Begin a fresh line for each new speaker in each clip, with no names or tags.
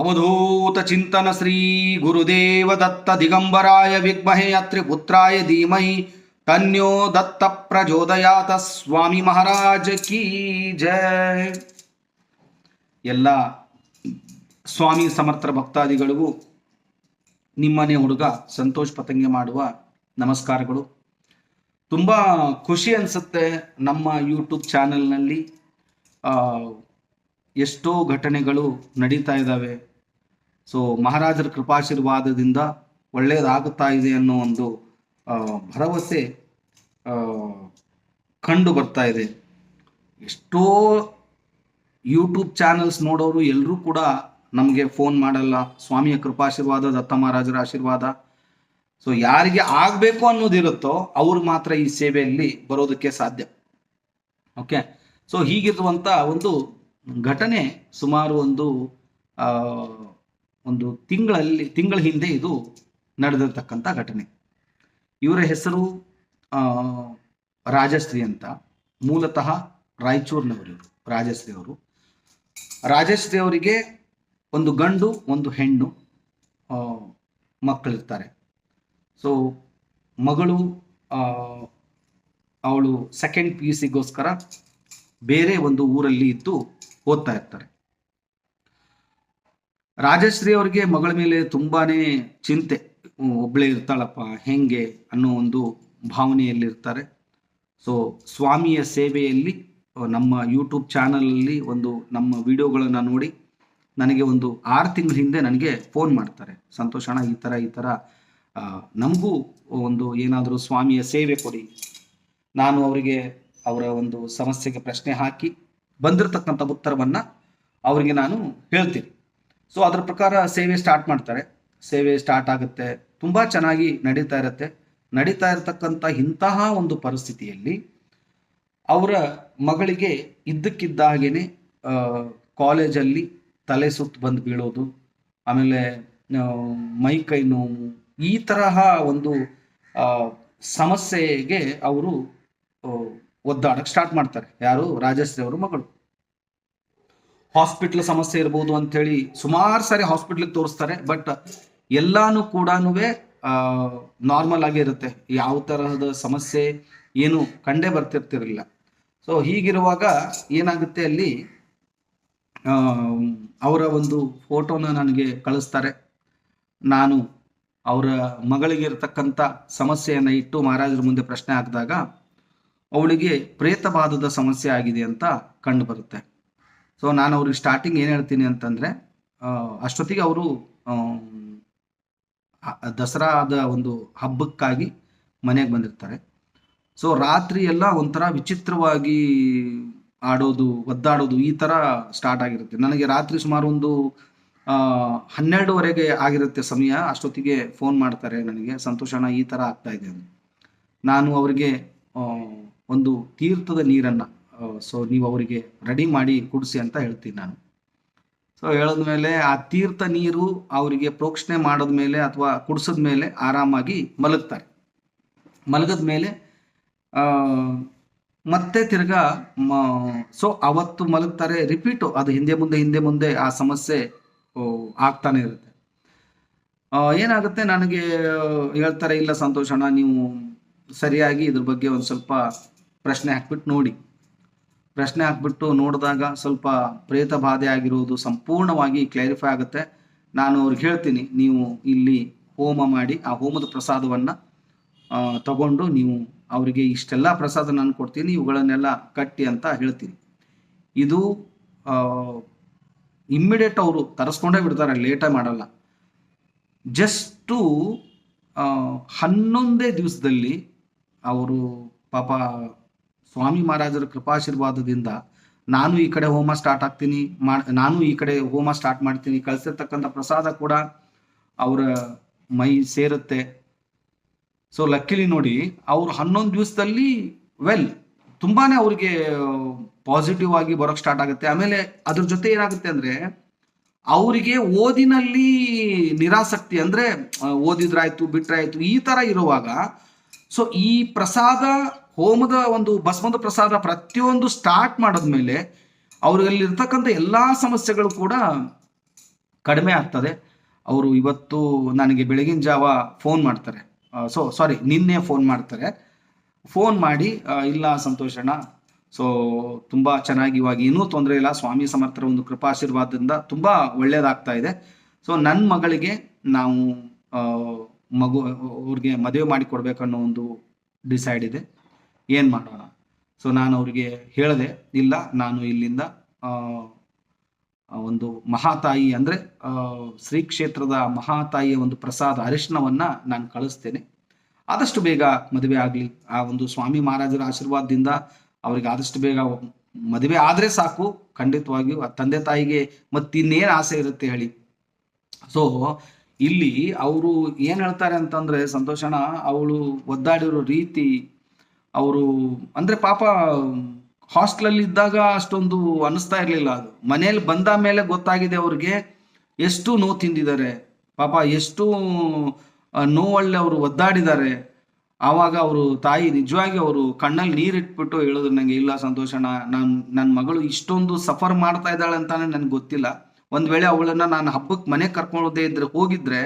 ಅವಧೂತ ಚಿಂತನ ಶ್ರೀ ಗುರುದೇವ ದತ್ತ ದಿಗಂಬರಾಯ ವಿಗ್ಮಹೆ ಅತ್ರಿ ಪುತ್ರಾಯ ಧೀಮಹಿ. ತನ್ಯೋ ದತ್ತ ಪ್ರಚೋದಯಾತ. ಸ್ವಾಮಿ ಮಹಾರಾಜ ಕೀ ಜಯ ಎಲ್ಲ ಸ್ವಾಮಿ ಸಮರ್ಥ ಭಕ್ತಾದಿಗಳಿಗೂ ನಿಮ್ಮನೆ ಹುಡುಗ ಸಂತೋಷ್ ಪತಂಗೆ ಮಾಡುವ ನಮಸ್ಕಾರಗಳು. ತುಂಬ ಖುಷಿ ಅನಿಸುತ್ತೆ ನಮ್ಮ ಯೂಟ್ಯೂಬ್ ಚಾನೆಲ್ನಲ್ಲಿ ಎಷ್ಟೋ ಘಟನೆಗಳು ನಡೀತಾ ಇದ್ದಾವೆ. ಸೊ ಮಹಾರಾಜರ ಕೃಪಾಶೀರ್ವಾದದಿಂದ ಒಳ್ಳೆಯದಾಗುತ್ತಾ ಇದೆ ಅನ್ನೋ ಒಂದು ಭರವಸೆ ಕಂಡು ಬರ್ತಾ ಇದೆ. ಎಷ್ಟೋ ಯೂಟ್ಯೂಬ್ ಚಾನಲ್ಸ್ ನೋಡೋರು ಎಲ್ಲರೂ ಕೂಡ ನಮಗೆ ಫೋನ್ ಮಾಡಲ್ಲ. ಸ್ವಾಮಿಯ ಕೃಪಾಶೀರ್ವಾದ, ದತ್ತ ಮಹಾರಾಜರ ಆಶೀರ್ವಾದ. ಸೊ ಯಾರಿಗೆ ಆಗಬೇಕು ಅನ್ನೋದಿರುತ್ತೋ ಅವ್ರು ಮಾತ್ರ ಈ ಸೇವೆಯಲ್ಲಿ ಬರೋದಕ್ಕೆ ಸಾಧ್ಯ. ಓಕೆ ಸೊ ಹೀಗಿರುವಂಥ ಒಂದು ಘಟನೆ ಸುಮಾರು ಒಂದು ಒಂದು ತಿಂಗಳಲ್ಲಿ, ತಿಂಗಳ ಹಿಂದೆ ಇದು ನಡೆದಿರ್ತಕ್ಕಂಥ ಘಟನೆ. ಇವರ ಹೆಸರು ರಾಜಶ್ರೀ ಅಂತ. ಮೂಲತಃ ರಾಯಚೂರಿನವರು ಇವರು, ರಾಜಶ್ರೀ ಅವರು. ರಾಜಶ್ರೀ ಅವರಿಗೆ ಒಂದು ಗಂಡು, ಒಂದು ಹೆಣ್ಣು ಮಕ್ಕಳಿರ್ತಾರೆ. ಸೊ ಮಗಳು ಅವಳು ಸೆಕೆಂಡ್ ಪಿ ಯು ಸಿಗೋಸ್ಕರ ಬೇರೆ ಒಂದು ಊರಲ್ಲಿ ಇದ್ದು ಓದ್ತಾ ಇರ್ತಾರೆ. ರಾಜಶ್ರೀ ಅವರಿಗೆ ಮಗಳ ಮೇಲೆ ತುಂಬಾನೇ ಚಿಂತೆ. ಒಬ್ಬಳೇ ಇರ್ತಾಳಪ್ಪ, ಹೆಂಗೆ ಅನ್ನೋ ಒಂದು ಭಾವನೆಯಲ್ಲಿರ್ತಾರೆ. ಸೊ ಸ್ವಾಮಿಯ ಸೇವೆಯಲ್ಲಿ ನಮ್ಮ ಯೂಟ್ಯೂಬ್ ಚಾನಲಲ್ಲಿ ಒಂದು ನಮ್ಮ ವಿಡಿಯೋಗಳನ್ನು ನೋಡಿ, ನನಗೆ ಒಂದು ಆರು ತಿಂಗಳ ಹಿಂದೆ ನನಗೆ ಫೋನ್ ಮಾಡ್ತಾರೆ. ಸಂತೋಷಣ ಈ ಥರ ಈ ಥರ ನಮಗೂ ಒಂದು ಏನಾದರೂ ಸ್ವಾಮಿಯ ಸೇವೆ ಕೊಡಿ. ನಾನು ಅವರಿಗೆ ಅವರ ಒಂದು ಸಮಸ್ಯೆಗೆ ಪ್ರಶ್ನೆ ಹಾಕಿ ಬಂದಿರತಕ್ಕಂಥ ಉತ್ತರವನ್ನು ಅವರಿಗೆ ನಾನು ಹೇಳ್ತೀನಿ. ಸೊ ಅದರ ಪ್ರಕಾರ ಸೇವೆ ಸ್ಟಾರ್ಟ್ ಮಾಡ್ತಾರೆ. ಸೇವೆ ಸ್ಟಾರ್ಟ್ ಆಗುತ್ತೆ. ತುಂಬ ಚೆನ್ನಾಗಿ ನಡೀತಾ ಇರುತ್ತೆ. ನಡೀತಾ ಇರತಕ್ಕಂಥ ಇಂತಹ ಒಂದು ಪರಿಸ್ಥಿತಿಯಲ್ಲಿ ಅವರ ಮಗಳಿಗೆ ಇದ್ದಕ್ಕಿದ್ದ ಹಾಗೇನೆ ಕಾಲೇಜಲ್ಲಿ ತಲೆ ಸುತ್ತು ಬಂದು ಬೀಳೋದು, ಆಮೇಲೆ ಮೈ ಕೈ ನೋವು, ಈ ತರಹ ಒಂದು ಸಮಸ್ಯೆಗೆ ಅವರು ಒದ್ದಾಡಕ್ಕೆ ಸ್ಟಾರ್ಟ್ ಮಾಡ್ತಾರೆ. ಯಾರು? ರಾಜಶ್ರೀ ಅವರು ಮಗಳು. ಹಾಸ್ಪಿಟ್ಲ್ ಸಮಸ್ಯೆ ಇರ್ಬೋದು ಅಂತೇಳಿ ಸುಮಾರು ಸಾರಿ ಹಾಸ್ಪಿಟ್ಲಿಗೆ ತೋರಿಸ್ತಾರೆ, ಬಟ್ ಎಲ್ಲಾನು ಕೂಡ ನಾರ್ಮಲ್ ಆಗೇ ಇರುತ್ತೆ. ಯಾವ ತರಹದ ಸಮಸ್ಯೆ ಏನು ಕಂಡೇ ಬರ್ತಿರ್ತಿರಲಿಲ್ಲ. ಸೊ, ಹೀಗಿರುವಾಗ ಏನಾಗುತ್ತೆ ಅಲ್ಲಿ ಅವರ ಒಂದು ಫೋಟೋನ ನನಗೆ ಕಳಿಸ್ತಾರೆ. ನಾನು ಅವರ ಮಗಳಿಗೆ ಇರತಕ್ಕಂಥ ಸಮಸ್ಯೆಯನ್ನು ಇಟ್ಟು ಮಹಾರಾಜರ ಮುಂದೆ ಪ್ರಶ್ನೆ ಹಾಕಿದಾಗ, ಅವಳಿಗೆ ಪ್ರೇತವಾದದ ಸಮಸ್ಯೆ ಆಗಿದೆ ಅಂತ ಕಂಡು ಬರುತ್ತೆ. ಸೊ ನಾನು ಅವ್ರಿಗೆ ಸ್ಟಾರ್ಟಿಂಗ್ ಏನು ಹೇಳ್ತೀನಿ ಅಂತಂದರೆ ಅಷ್ಟೊತ್ತಿಗೆ ಅವರು ದಸರಾದ ಒಂದು ಹಬ್ಬಕ್ಕಾಗಿ ಮನೆಗೆ ಬಂದಿರ್ತಾರೆ. ಸೊ ರಾತ್ರಿ ಎಲ್ಲ ಒಂಥರ ವಿಚಿತ್ರವಾಗಿ ಆಡೋದು, ಒದ್ದಾಡೋದು ಈ ಥರ ಸ್ಟಾರ್ಟ್ ಆಗಿರುತ್ತೆ. ನನಗೆ ರಾತ್ರಿ ಸುಮಾರು ಒಂದು ಹನ್ನೆರಡುವರೆಗೆ ಆಗಿರುತ್ತೆ ಸಮಯ. ಅಷ್ಟೊತ್ತಿಗೆ ಫೋನ್ ಮಾಡ್ತಾರೆ ನನಗೆ ಸಂತೋಷಣ ಈ ಥರ ಆಗ್ತಾ ಇದೆ. ನಾನು ಅವರಿಗೆ ಒಂದು ತೀರ್ಥದ ನೀರನ್ನು ಸೊ ನೀವು ಅವರಿಗೆ ರೆಡಿ ಮಾಡಿ ಕುಡಿಸಿ ಅಂತ ಹೇಳ್ತೀನಿ ನಾನು. ಸೊ ಹೇಳಿದ್ಮೇಲೆ ಆ ತೀರ್ಥ ನೀರು ಅವರಿಗೆ ಪ್ರೋಕ್ಷಣೆ ಮಾಡಿದ್ಮೇಲೆ ಅಥವಾ ಕುಡಿಸಿದ ಮೇಲೆ ಆರಾಮಾಗಿ ಮಲಗ್ತಾರೆ. ಮಲಗದ ಮೇಲೆ ಮತ್ತೆ ತಿರ್ಗಾ ಸೊ ಅವತ್ತು ಮಲಗ್ತಾರೆ ರಿಪೀಟು ಅದು ಹಿಂದೆ ಮುಂದೆ ಹಿಂದೆ ಮುಂದೆ ಆ ಸಮಸ್ಯೆ ಆಗ್ತಾನೆ ಇರುತ್ತೆ. ಏನಾಗುತ್ತೆ ನನಗೆ, ಹೇಳ್ತಾರೆ, ಇಲ್ಲ ಸಂತೋಷಣ್ಣ ನೀವು ಸರಿಯಾಗಿ ಇದ್ರ ಬಗ್ಗೆ ಒಂದು ಸ್ವಲ್ಪ ಪ್ರಶ್ನೆ ಹಾಕ್ಬಿಟ್ಟು ನೋಡಿ. ಪ್ರಶ್ನೆ ಹಾಕ್ಬಿಟ್ಟು ನೋಡಿದಾಗ ಸ್ವಲ್ಪ ಪ್ರೇತ ಬಾಧೆ ಆಗಿರುವುದು ಸಂಪೂರ್ಣವಾಗಿ ಕ್ಲಾರಿಫೈ ಆಗುತ್ತೆ. ನಾನು ಅವ್ರಿಗೆ ಹೇಳ್ತೀನಿ, ನೀವು ಇಲ್ಲಿ ಹೋಮ ಮಾಡಿ, ಆ ಹೋಮದ ಪ್ರಸಾದವನ್ನು ತಗೊಂಡು ನೀವು ಅವರಿಗೆ ಇಷ್ಟೆಲ್ಲ ಪ್ರಸಾದ ನಾನು ಕೊಡ್ತೀನಿ, ಇವುಗಳನ್ನೆಲ್ಲ ಕಟ್ಟಿ ಅಂತ ಹೇಳ್ತೀನಿ. ಇದು ಇಮ್ಮಿಡಿಯೇಟ್ ಅವರು ತರಿಸ್ಕೊಂಡೇ ಬಿಡ್ತಾರೆ ಲೇಟಾಗಿ ಮಾಡಲ್ಲ. ಜಸ್ಟು ಹನ್ನೊಂದೇ ದಿವಸದಲ್ಲಿ ಅವರು ಪಾಪ ಸ್ವಾಮಿ ಮಹಾರಾಜರ ಕೃಪಾಶೀರ್ವಾದದಿಂದ ನಾನು ಈ ಕಡೆ ಹೋಮ ಸ್ಟಾರ್ಟ್ ಆಗ್ತೀನಿ, ಮಾ, ನಾನು ಈ ಕಡೆ ಹೋಮ ಸ್ಟಾರ್ಟ್ ಮಾಡ್ತೀನಿ, ಕಳಿಸಿರ್ತಕ್ಕಂಥ ಪ್ರಸಾದ ಕೂಡ ಅವರ ಮೈ ಸೇರುತ್ತೆ. ಸೊ ಲಕ್ಕಿಲಿ ನೋಡಿ, ಅವ್ರು ಹನ್ನೊಂದು ದಿವಸದಲ್ಲಿ ವೆಲ್ ತುಂಬಾನೇ ಅವ್ರಿಗೆ ಪಾಸಿಟಿವ್ ಆಗಿ ಬರೋಕ್ ಸ್ಟಾರ್ಟ್ ಆಗುತ್ತೆ. ಆಮೇಲೆ ಅದ್ರ ಜೊತೆ ಏನಾಗುತ್ತೆ ಅಂದ್ರೆ, ಅವರಿಗೆ ಓದಿನಲ್ಲಿ ನಿರಾಸಕ್ತಿ ಅಂದ್ರೆ ಓದಿದ್ರಾಯ್ತು, ಬಿಟ್ರಾಯ್ತು, ಈ ತರ ಇರುವಾಗ ಸೊ ಈ ಪ್ರಸಾದ ಹೋಮದ ಒಂದು ಬಸವಂತ ಪ್ರಸಾದ ಪ್ರತಿಯೊಂದು ಸ್ಟಾರ್ಟ್ ಮಾಡಿದ್ಮೇಲೆ ಅವ್ರಲ್ಲಿ ಇರ್ತಕ್ಕಂಥ ಎಲ್ಲಾ ಸಮಸ್ಯೆಗಳು ಕೂಡ ಕಡಿಮೆ ಆಗ್ತದೆ. ಅವರು ಇವತ್ತು ನನಗೆ ಬೆಳಗಿನ ಜಾವ ಫೋನ್ ಮಾಡ್ತಾರೆ. ಸೊ ಸಾರಿ ನಿನ್ನೆ ಫೋನ್ ಮಾಡ್ತಾರೆ. ಫೋನ್ ಮಾಡಿ ಇಲ್ಲ ಸಂತೋಷಣ್ಣ ಸೊ ತುಂಬಾ ಚೆನ್ನಾಗಿ ಇವಾಗ ಏನೂ ತೊಂದರೆ ಇಲ್ಲ. ಸ್ವಾಮಿ ಸಮರ್ಥರ ಒಂದು ಕೃಪಾಶೀರ್ವಾದದಿಂದ ತುಂಬಾ ಒಳ್ಳೇದಾಗ್ತಾ ಇದೆ. ಸೊ ನನ್ನ ಮಗಳಿಗೆ ನಾವು ಮಗು, ಅವ್ರಿಗೆ ಮದುವೆ ಮಾಡಿ ಕೊಡ್ಬೇಕನ್ನೋ ಒಂದು ಡಿಸೈಡ್ ಇದೆ. ಏನು ಮಾಡೋಣ? ಸೊ ನಾನು ಅವರಿಗೆ ಹೇಳಿದೆ, ಇಲ್ಲ, ನಾನು ಇಲ್ಲಿಂದ ಒಂದು ಮಹಾತಾಯಿ ಅಂದ್ರೆ ಶ್ರೀ ಕ್ಷೇತ್ರದ ಮಹಾತಾಯಿಯ ಒಂದು ಪ್ರಸಾದ ಅರಿಶಿನವನ್ನ ನಾನು ಕಳಿಸ್ತೇನೆ. ಆದಷ್ಟು ಬೇಗ ಮದುವೆ ಆಗಲಿ, ಆ ಒಂದು ಸ್ವಾಮಿ ಮಹಾರಾಜರ ಆಶೀರ್ವಾದದಿಂದ ಅವ್ರಿಗೆ ಆದಷ್ಟು ಬೇಗ ಮದುವೆ ಆದ್ರೆ ಸಾಕು. ಖಂಡಿತವಾಗಿಯೂ ಆ ತಂದೆ ತಾಯಿಗೆ ಮತ್ತಿನ್ನೇನು ಆಸೆ ಇರುತ್ತೆ ಹೇಳಿ. ಸೊ ಇಲ್ಲಿ ಅವರು ಏನ್ ಹೇಳ್ತಾರೆ ಅಂತಂದ್ರೆ ಸಂತೋಷಣ ಅವಳು ಒದ್ದಾಡಿರೋ ರೀತಿ ಅವರು, ಅಂದ್ರೆ ಪಾಪ ಹಾಸ್ಟೆಲಲ್ಲಿ ಇದ್ದಾಗ ಅಷ್ಟೊಂದು ಅನಿಸ್ತಾ ಇರಲಿಲ್ಲ ಅದು. ಮನೇಲಿ ಬಂದ ಮೇಲೆ ಗೊತ್ತಾಗಿದೆ ಅವ್ರಿಗೆ ಎಷ್ಟು ನೋವು ತಿಂದಿದ್ದಾರೆ. ಪಾಪ ಎಷ್ಟು ನೋವಲ್ಲಿ ಅವರು ಒದ್ದಾಡಿದ್ದಾರೆ. ಆವಾಗ ಅವರು ತಾಯಿ ನಿಜವಾಗಿ ಅವರು ಕಣ್ಣಲ್ಲಿ ನೀರಿಟ್ಬಿಟ್ಟು ಹೇಳಿದ್ರು ನಂಗೆ ಇಲ್ಲ ಸಂತೋಷಣ ನಾನು ನನ್ನ ಮಗಳು ಇಷ್ಟೊಂದು ಸಫರ್ ಮಾಡ್ತಾ ಇದ್ದಾಳೆ ಅಂತಾನೆ ನನ್ಗೆ ಗೊತ್ತಿಲ್ಲ. ಒಂದ್ ವೇಳೆ ಅವಳನ್ನ ನಾನು ಹಬ್ಬಕ್ಕೆ ಮನೆ ಕರ್ಕೊಳ್ಳೋದೇ ಇದ್ರೆ ಹೋಗಿದ್ರೆ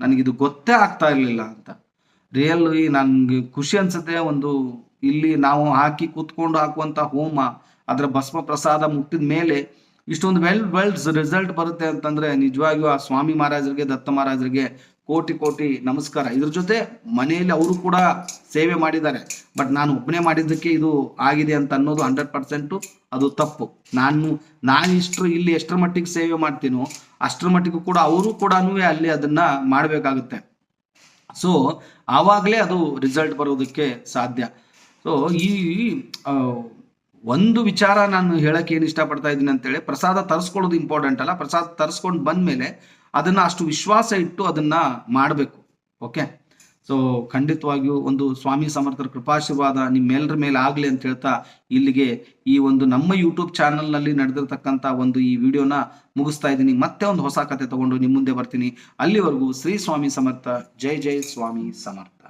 ನನಗಿದು ಗೊತ್ತೇ ಆಗ್ತಾ ಇರಲಿಲ್ಲ ಅಂತ. ರಿಯಲ್ ನನಗೆ ಖುಷಿ ಅನ್ಸುತ್ತೆ, ಒಂದು ಇಲ್ಲಿ ನಾವು ಹಾಕಿ ಕೂತ್ಕೊಂಡು ಹಾಕುವಂತ ಹೋಮ, ಅದರ ಭಸ್ಮ ಪ್ರಸಾದ ಮುಟ್ಟಿದ ಮೇಲೆ ಇಷ್ಟೊಂದು ವೆಲ್ ವೆಲ್ ರಿಸಲ್ಟ್ ಬರುತ್ತೆ ಅಂತಂದ್ರೆ ನಿಜವಾಗಿಯೂ ಆ ಸ್ವಾಮಿ ಮಹಾರಾಜರಿಗೆ, ದತ್ತ ಮಹಾರಾಜರಿಗೆ ಕೋಟಿ ಕೋಟಿ ನಮಸ್ಕಾರ. ಇದ್ರ ಜೊತೆ ಮನೆಯಲ್ಲಿ ಅವರು ಕೂಡ ಸೇವೆ ಮಾಡಿದ್ದಾರೆ. ಬಟ್ ನಾನು ಒಬ್ಬನೇ ಮಾಡಿದ್ದಕ್ಕೆ ಇದು ಆಗಿದೆ ಅಂತ ಅನ್ನೋದು ಹಂಡ್ರೆಡ್ ಪರ್ಸೆಂಟು ಅದು ತಪ್ಪು. ನಾನು ನಾನು ಇಷ್ಟು ಇಲ್ಲಿ ಎಷ್ಟರ ಮಟ್ಟಿಗೆ ಸೇವೆ ಮಾಡ್ತೀನೋ ಅಷ್ಟರ ಮಟ್ಟಿಗೂ ಕೂಡ ಅವರು ಕೂಡ ಅಲ್ಲಿ ಅದನ್ನ ಮಾಡಬೇಕಾಗುತ್ತೆ. ಸೊ ಆವಾಗಲೇ ಅದು ರಿಸಲ್ಟ್ ಬರೋದಕ್ಕೆ ಸಾಧ್ಯ. ಸೊ ಈ ಒಂದು ವಿಚಾರ ನಾನು ಹೇಳಕ್ಕೆ ಏನು ಇಷ್ಟಪಡ್ತಾ ಇದ್ದೀನಿ ಅಂತೇಳಿ ಪ್ರಸಾದ ತರಿಸ್ಕೊಳ್ಳೋದು ಇಂಪಾರ್ಟೆಂಟ್ ಅಲ್ಲ. ಪ್ರಸಾದ ತರಿಸ್ಕೊಂಡು ಬಂದ್ಮೇಲೆ ಅದನ್ನ ಅಷ್ಟು ವಿಶ್ವಾಸ ಇಟ್ಟು ಅದನ್ನ ಮಾಡಬೇಕು. ಓಕೆ ಸೊ ಖಂಡಿತವಾಗಿಯೂ ಒಂದು ಸ್ವಾಮಿ ಸಮರ್ಥರ ಕೃಪಾಶೀರ್ವಾದ ನಿಮ್ಮೆಲ್ಲರ ಮೇಲೆ ಆಗಲಿ ಅಂತ ಹೇಳ್ತಾ ಇಲ್ಲಿಗೆ ಈ ಒಂದು ನಮ್ಮ ಯೂಟ್ಯೂಬ್ ಚಾನಲ್ನಲ್ಲಿ ನಡೆದಿರ್ತಕ್ಕಂಥ ಒಂದು ಈ ವಿಡಿಯೋನ ಮುಗಿಸ್ತಾ ಇದ್ದೀನಿ. ಮತ್ತೆ ಒಂದು ಹೊಸ ಕತೆ ತಗೊಂಡು ನಿಮ್ಮ ಮುಂದೆ ಬರ್ತೀನಿ. ಅಲ್ಲಿವರೆಗೂ ಶ್ರೀ ಸ್ವಾಮಿ ಸಮರ್ಥ, ಜೈ ಜೈ ಸ್ವಾಮಿ ಸಮರ್ಥ.